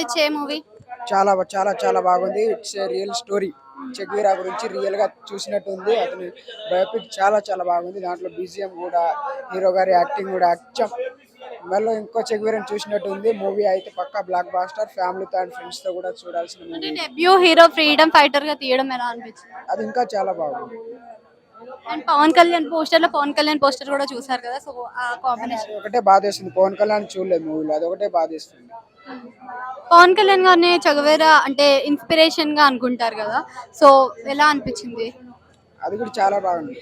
ఉంది చే మూవీ? చాలా చాలా చాలా బాగుంది. It's real story. చెగ్వీరా గురించి రియల్గా చూసినట్టు ఉంది అతని బయోపిక్ చాలా చాలా బాగుంది. దాంట్లో బీజిఎం కూడా హీరో గారి యాక్టింగ్ కూడా అచ్చం. మళ్ళీ ఇంకో చెగ్వీరని చూసినట్టు ఉంది మూవీ అయితే పక్కా బ్లాక్ బాస్టర్ ఫ్యామిలీతో అండ్ ఫ్రెండ్స్తో కూడా చూడాల్సిన మూవీ. డెబ్యూ హీరో ఫ్రీడమ్ ఫైటర్గా తీయడం ఎలా అనిపించింది? అది ఇంకా చాలా బాగుంది. అండ్ పవన్ కళ్యాణ్ పోస్టర్లో పవన్ కళ్యాణ్ పోస్టర్ కూడా చూసారు కదా సో ఆ కాంబినేషన్. ఒకటే బాధేస్తుంది. పవన్ కళ్యాణ్ చూడలేదు మూవీలో. అది ఒకటే బాధేస్తుంది. పవన్ కళ్యాణ్ గారిని చగవేరా అంటే ఇన్స్పిరేషన్గా అనుకుంటారు కదా. సో ఎలా అనిపించింది? అది కూడా చాలా బాగుంది.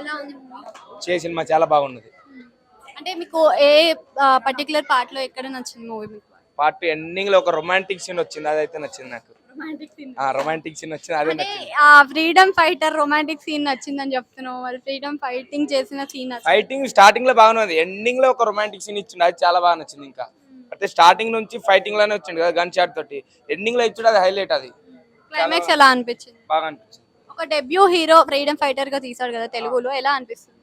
ఎలా ఉంది చే సినిమా చాలా బాగున్నది. అంటే మీకు ఏ పర్టికులర్ పార్ట్లో ఎక్కడ నచ్చింది మూవీ మీకు? పార్ట్ ఎండింగ్లో ఒక రొమాంటిక్ సీన్ వచ్చింది. అదైతే నచ్చింది నాకు. ఆ రొమాంటిక్ సీన్ వచ్చింది. అదే నచ్చింది. ఆ ఫ్రీడమ్ ఫైటర్ రొమాంటిక్ సీన్ నచ్చిందని చెప్తున్నావు. మరి ఫ్రీడమ్ ఫైటింగ్ చేసిన సీన్ ఫైటింగ్ స్టార్టింగ్లో బాగున్నది. ఎండింగ్లో ఒక రొమాంటిక్ సీన్ ఇచ్చిండు. అది చాలా బాగా నచ్చింది ఇంకా. అయితే స్టార్టింగ్ నుంచి ఫైటింగ్లోనే వచ్చిండు కదా గన్ షాట్ తోటి. ఎండింగ్లో ఇచ్చాడు అది హైలైట్ అది. క్లైమాక్స్ ఎలా అనిపించింది? బాగా అనిపించింది. ఒక డెబ్యూ హీరో ఫ్రీడమ్ ఫైటర్గా తీసాడు కదా తెలుగులో ఎలా అనిపిస్తుంది?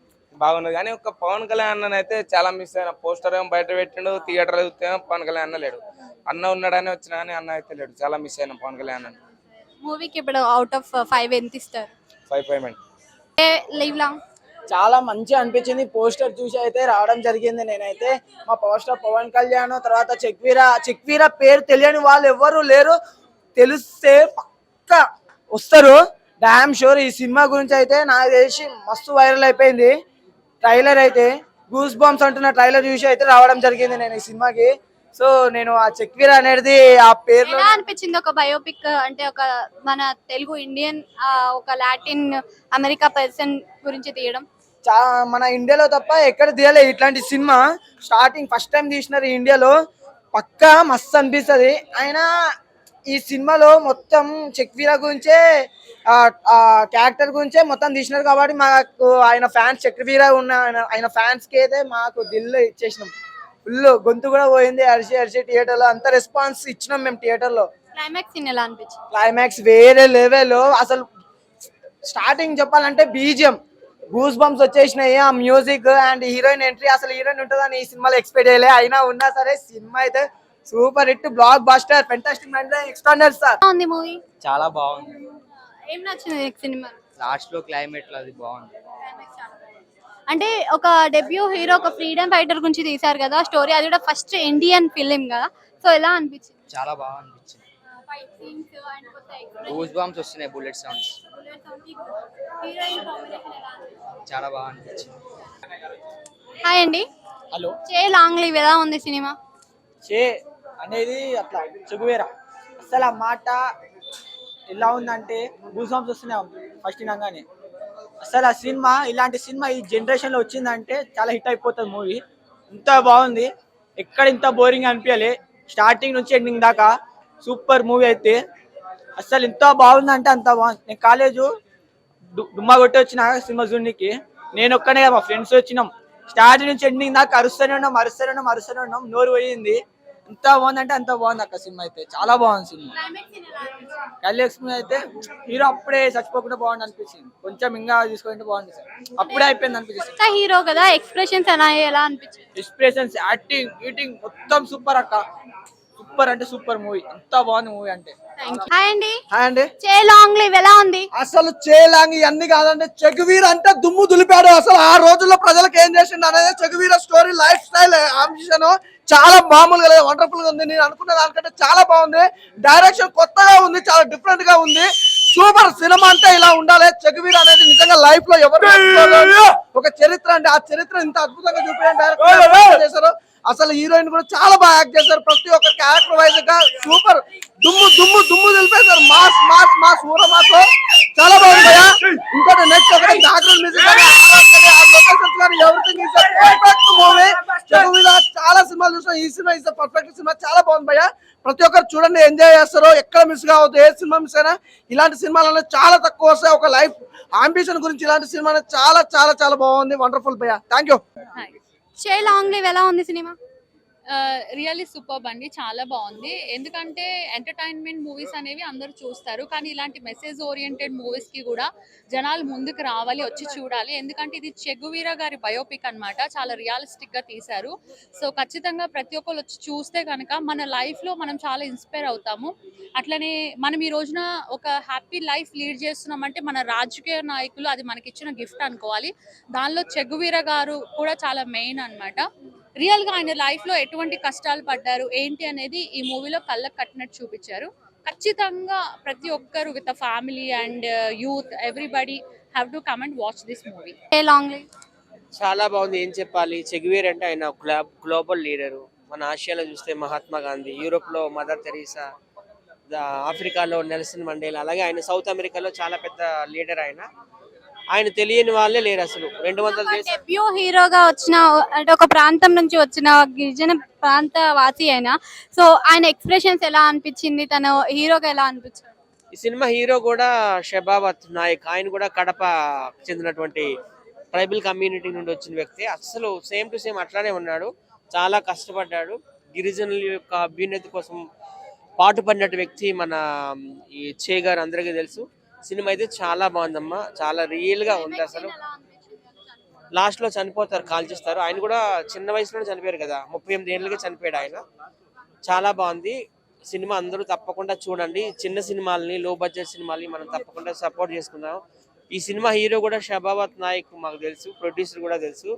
బాగున్నది కానీ ఒక పవన్ కళ్యాణ్ అన్న అయితే చాలా మిస్ అయిన పోస్టర్ ఏమో బయట పెట్టిండు థియేటర్ చూస్తే పవన్ కళ్యాణ్ అన్న లేడు. అన్న ఉన్నాడని వచ్చిన కానీ అన్న అయితే లేడు. చాలా మిస్ అయిన పవన్ కళ్యాణ్ అన్న. మూవీకి ఇప్పుడు అవుట్ ఆఫ్ ఫైవ్ ఎంత ఇస్తారు? ఫైవ్ పేమెంట్ లీవ్ లాంగ్ చాలా మంచిగా అనిపించింది. పోస్టర్ చూసి అయితే రావడం జరిగింది నేనైతే. మా పవర్ స్టార్ పవన్ కళ్యాణ్ తర్వాత చెక్వీరా. చెక్వీరా పేరు తెలియని వాళ్ళు ఎవ్వరు లేరు. తెలిస్తే పక్క వస్తారు. డామ్ షోర్ ఈ సినిమా గురించి అయితే నాకు తెలిసి మస్తు వైరల్ అయిపోయింది. ట్రైలర్ అయితే గూస్ బాంబ్స్ అంటున్న ట్రైలర్ చూసి అయితే రావడం జరిగింది నేను ఈ సినిమాకి. సో నేను ఆ చెక్వీరా అనేది ఆ పేరులో అనిపించింది ఒక బయోపిక్ అంటే ఒక మన తెలుగు ఇండియన్ ఒక లాటిన్ అమెరికా పర్సన్ గురించి తీయడం? మన ఇండియాలో తప్ప ఎక్కడ తీయలే ఇట్లాంటి సినిమా. స్టార్టింగ్ ఫస్ట్ టైం తీసినారు ఇండియాలో. పక్కా మస్తు అనిపిస్తుంది. ఆయన ఈ సినిమాలో మొత్తం చెక్వీరా గురించే క్యారెక్టర్ గురించే మొత్తం తీసినారు కాబట్టి మాకు ఆయన ఫ్యాన్స్ చక్రవీర ఉన్న ఆయన- ఆయన ఫ్యాన్స్కి అయితే మాకు దిల్లు ఇచ్చేసినాం. ఫుల్ గొంతు కూడా పోయింది. అరిసి అరిసి థియేటర్లో అంత రెస్పాన్స్ ఇచ్చినాం మేము థియేటర్లో క్లైమాక్స్ సీన్ ఎలా అనిపించింది? క్లైమాక్స్ వేరే లెవెల్ అసలు స్టార్టింగ్ చెప్పాలంటే బీజియం. గూస్ బంప్స్ వచ్చేసినాయి. ఆ మ్యూజిక్ అండ్ హీరోయిన్ ఎంట్రీ అసలు హీరోయిన్ ఉంటుందని ఈ సినిమాలో ఎక్స్పెక్ట్ చేయలే. అయినా ఉన్నా సరే సినిమా అయితే super hit blockbuster fantastic mind sir. ఉంది మూవీ? చాలా బాగుంది. ఏం నచ్చింది సినిమా? లాస్ట్లో క్లైమేట్లో అది బాగుంది. అంటే ఒక డెబ్యూ హీరో ఒక ఫ్రీడమ్ ఫైటర్ గురించి తీశారు కదా స్టోరీ అది కూడా ఫస్ట్ ఇండియన్ ఫిలిం కదా. సో ఎలా అనిపించింది? చాలా బాగా అనిపించింది. ఫైట్ సీన్స్ అండ్ కొత్త గూస్ బాంబ్స్ వస్తున్నాయి బుల్లెట్ సౌండ్స్ చాలా బాగా అనిపించింది. హాయ్ అండి. హలో. చే లాంగ్ లీవ్ ఎలా ఉంది సినిమా? చే అనేది అట్లా చెగువేరా అసలు ఆ మాట ఎలా ఉందంటే గూస్ బంప్స్ వస్తున్నాయి ఫస్ట్ వినగానే. అసలు ఆ సినిమా ఇలాంటి సినిమా ఈ జనరేషన్లో వచ్చిందంటే చాలా హిట్ అయిపోతుంది మూవీ. ఇంత బాగుంది. ఎక్కడ ఇంత బోరింగ్ అనిపించలే. స్టార్టింగ్ నుంచి ఎండింగ్ దాకా సూపర్ మూవీ అయితే. అసలు ఇంత బాగుందంటే అంత బాగుంది నేను కాలేజు డుమ్మా కొట్టి వచ్చిన సినిమా జూనికి నేను ఒక్కనే మా ఫ్రెండ్స్ వచ్చినాం. స్టార్టింగ్ నుంచి ఎండింగ్ దాకా అరుస్తూనే ఉన్నాం అరుస్తూనే ఉన్నాం అరుస్తూనే ఉన్నాం నోరు పోయింది. ఎంత బాగుందంటే అంత బాగుంది అక్క సినిమా అయితే. చాలా బాగుంది సినిమా. కళ్యాణ్ అయితే హీరో అప్పుడే చచ్చిపోకుండా బాగుంది అనిపించింది. కొంచెం ఇంకా తీసుకుంటే బాగుంది సార్. అప్పుడే అయిపోయింది అనిపించింది. కొత్త హీరో కదా ఎక్స్ప్రెషన్స్ ఎలా ఎలా అనిపించింది? ఎక్స్ప్రెషన్స్ యాక్టింగ్ ఈటింగ్ మొత్తం సూపర్ అక్క. సూపర్ అంటే సూపర్ మూవీ. అంత బాగుంది మూవీ అంటే. హాయ్ అండి. హాయ్ అండి. చే లాంగ్ లీవ్ ఎలా ఉంది? అసలు చేలాంగ్ ఇవన్నీ కాదంటే చెగువీర్ అంటే దుమ్ము దులిపాడు. అసలు ఆ రోజుల్లో ప్రజలకు ఏం చేసిండు అనేది Che Guevara story lifestyle ambition చాలా మామూలుగా లేదు వండర్ఫుల్గా ఉంది. నేను అనుకున్న దానికంటే చాలా బాగుంది. డైరెక్షన్ కొత్తగా ఉంది చాలా డిఫరెంట్గా ఉంది. సూపర్ సినిమా అంటే ఇలా ఉండాలి. చెగువీర్ అనేది నిజంగా లైఫ్లో ఎవరు నేర్చుకోలేరు. ఒక చరిత్ర అంటే ఆ చరిత్ర ఇంత అద్భుతంగా చూపించడం డైరెక్టర్ అసలు హీరోయిన్ కూడా చాలా బాగా యాక్ట్ చేశారు. ప్రతి ఒక్క క్యారెక్టర్ వైజ్గా సూపర్. దుమ్ము దుమ్ము దుమ్ము తెలిపేశారు. మాస్ మాస్ మాస్ ఊర మాస్. చాలా బాగుంది భయ్యా. ఇంకోటి నెక్స్ట్ ఒకటి background music everything perfect movie Telugu చాలా సినిమాలు చూసాం ఈ సినిమా ఇస్ పర్ఫెక్ట్ సినిమా. చాలా బాగుంది భయ ప్రతి ఒక్కరు చూడండి ఎంజాయ్ చేస్తారు. ఎక్కడ మిస్ కావద్దు. ఏ సినిమా మిస్ అయినా ఇలాంటి సినిమాలు చాలా తక్కువ వస్తాయి. ఒక లైఫ్ ఆంబిషన్ గురించి ఇలాంటి సినిమా చాలా చాలా చాలా బాగుంది. వండర్ఫుల్ భయ thank you Che long live ఎలా ఉంది సినిమా? రియల్లీ సూపర్ అండి చాలా బాగుంది. ఎందుకంటే ఎంటర్టైన్మెంట్ మూవీస్ అనేవి అందరూ చూస్తారు కానీ ఇలాంటి మెసేజ్ ఓరియంటెడ్ మూవీస్కి కూడా జనాలు ముందుకు రావాలి వచ్చి చూడాలి. ఎందుకంటే ఇది చెగువీర గారి బయోపిక్ అన్నమాట చాలా రియలిస్టిక్గా తీశారు. సో ఖచ్చితంగా ప్రతి ఒక్కరు వచ్చి చూస్తే కనుక మన లైఫ్లో మనం చాలా ఇన్స్పైర్ అవుతాము. అట్లనే మనం ఈ రోజున ఒక హ్యాపీ లైఫ్ లీడ్ చేస్తున్నామంటే మన రాజకీయ నాయకులు అది మనకిచ్చిన గిఫ్ట్ అనుకోవాలి. దానిలో చెగువీర గారు కూడా చాలా మెయిన్ అన్నమాట. రియల్గా ఆయన లైఫ్లో ఎటువంటి కష్టాలు పడ్డారు? ఏంటి అనేది ఈ మూవీలో కళ్ళకు కట్టినట్టు చూపించారు. ఖచ్చితంగా ప్రతి ఒక్కరు with family and youth everybody have to come and watch this movie చాలా బాగుంది. ఏం చెప్పాలి? చెగువేర్ అంటే ఆయన గ్లా- గ్లోబల్ లీడరు మన ఆసియాలో చూస్తే మహాత్మా గాంధీ యూరోప్లో మదర్ తెరీసా ద- ఆఫ్రికాలో నెల్సన్ మండేలా అలాగే ఆయన సౌత్ అమెరికాలో చాలా పెద్ద లీడర్ ఆయన. ఆయన తెలియని వాళ్ళే లేరు అసలు. రెండు వందల డెబ్యూ హీరోగా వచ్చిన అంటే ఒక ప్రాంతం నుంచి వచ్చిన గిరిజన ప్రాంత వాసి అయినా సో ఆయన ఎక్స్ప్రెషన్స్ ఎలా అనిపించింది? తన హీరోగా ఎలా అనిపించారు ఈ సినిమా హీరో కూడా షబావత్ నాయక్. ఆయన కూడా కడప చెందినటువంటి ట్రైబల్ కమ్యూనిటీ నుండి వచ్చిన వ్యక్తి. అసలు సేమ్ టు సేమ్ అట్లానే ఉన్నాడు. చాలా కష్టపడ్డాడు. గిరిజనుల యొక్క అభ్యున్నతి కోసం పాటుపడినట్టు వ్యక్తి మన ఈ చే గారు అందరికీ తెలుసు. సినిమా అయితే చాలా బాగుందమ్మా. చాలా రియల్గా ఉంది అసలు. లాస్ట్లో చనిపోతారు కాల్ చేస్తారు. ఆయన కూడా చిన్న వయసులోనే చనిపోయారు కదా. ముప్పై ఎనిమిది ఏళ్ళకి చనిపోయాడు ఆయన. చాలా బాగుంది. సినిమా అందరూ తప్పకుండా చూడండి. చిన్న సినిమాలని లో బడ్జెట్ సినిమాలని మనం తప్పకుండా సపోర్ట్ చేసుకుందాం. ఈ సినిమా హీరో కూడా షబావత్ నాయక్ మాకు తెలుసు ప్రొడ్యూసర్ కూడా తెలుసు.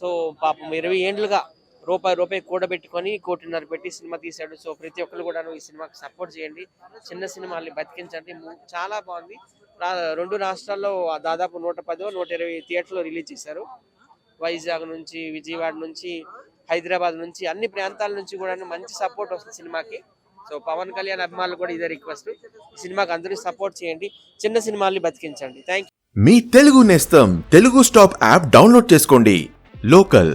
సో పాపం ఇరవై ఏండ్లుగా రూపాయి రూపాయి కూడబెట్టుకొని కోటిన్నర పెట్టి సినిమా తీశాడు. సో ప్రతి ఒక్కరు కూడా ఈ సినిమాకి సపోర్ట్ చేయండి. చిన్న సినిమాల్ని బతికించండి. చాలా బాగుంది. రెండు రాష్ట్రాల్లో దాదాపు నూట పదో నూట ఇరవై థియేటర్లో రిలీజ్ చేశారు. వైజాగ్ నుంచి విజయవాడ నుంచి హైదరాబాద్ నుంచి అన్ని ప్రాంతాల నుంచి కూడా మంచి సపోర్ట్ వస్తుంది సినిమాకి. సో పవన్ కళ్యాణ్ అభిమానులు కూడా ఇదే రిక్వెస్ట్ సినిమాకి అందరూ సపోర్ట్ చేయండి. చిన్న సినిమాల్ని బతికించండి. థ్యాంక్ మీ తెలుగు నేస్తం తెలుగు స్టాప్ యాప్ డౌన్లోడ్ చేసుకోండి. లోకల్